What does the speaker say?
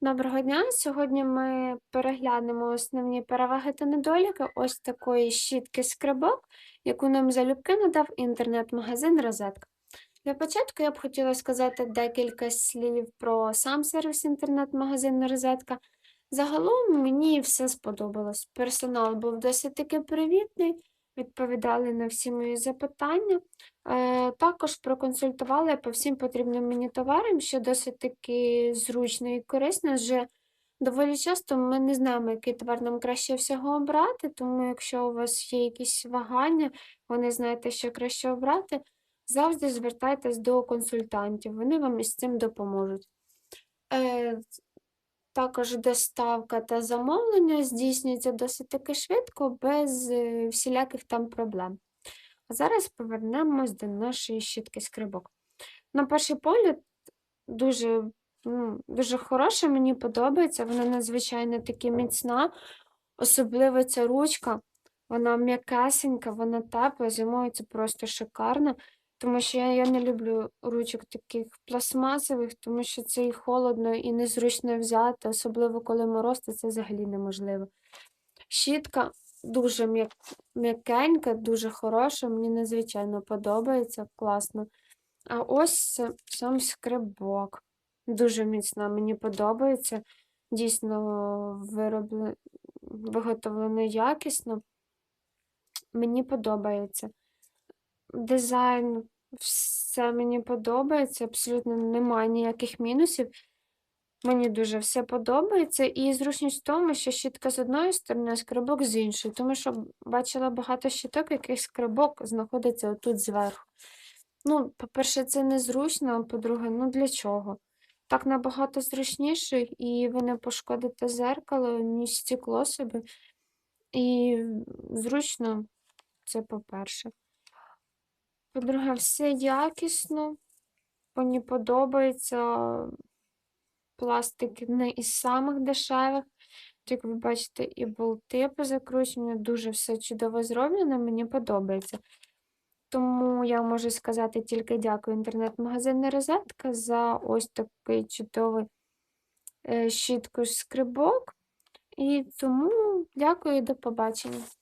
Доброго дня! Сьогодні ми переглянемо основні переваги та недоліки ось такої щітки скребок, яку нам залюбки надав інтернет-магазин Розетка. Для початку я б хотіла сказати декілька слів про сам сервіс інтернет-магазину Розетка. Загалом мені все сподобалось. Персонал був досить таки привітний, відповідали на всі мої запитання. Е, Також проконсультували по всім потрібним мені товарам, що досить таки зручно і корисно. Вже доволі часто ми не знаємо, який товар нам краще всього обрати, тому якщо у вас є якісь вагання, ви не знаєте, що краще обрати, завжди звертайтесь до консультантів, вони вам із цим допоможуть. Також доставка та замовлення здійснюється досить таки швидко, без е, всіляких там проблем. А зараз повернемось до нашої щітки скрибок. На перший погляд, дуже, ну, дуже хороша, мені подобається, вона надзвичайно таки міцна, особливо ця ручка, вона м'якесенька, вона тепла, зимою це просто шикарно, тому що я, я не люблю ручок таких пластмасових, тому що це і холодно, і незручно взяти, особливо коли мороз, то це взагалі неможливо. Щітка дуже м'як- м'якенька, дуже хороша, мені надзвичайно подобається, класно. А ось сам скребок. Дуже міцна, мені подобається. Дійсно виробле... виготовлено якісно. Мені подобається. Дизайн, все мені подобається, абсолютно немає ніяких мінусів. Мені дуже все подобається. І зручність в тому, що щітка з одної сторони, а скребок з іншої. Тому що бачила багато щиток, яких скребок знаходиться отут зверху. Ну, по-перше, це незручно, а по-друге, ну для чого? Так набагато зручніше, і ви не пошкодите зеркало, ні стекло собі. І зручно, це по-перше. По-друге, все якісно, мені подобається. Пластик не із самих дешевих. Як ви бачите, і болти позакручені, дуже все чудово зроблено, мені подобається. Тому я можу сказати тільки дякую інтернет-магазину Розетка за ось такий чудовий е, щітку скрибок. І тому дякую і до побачення.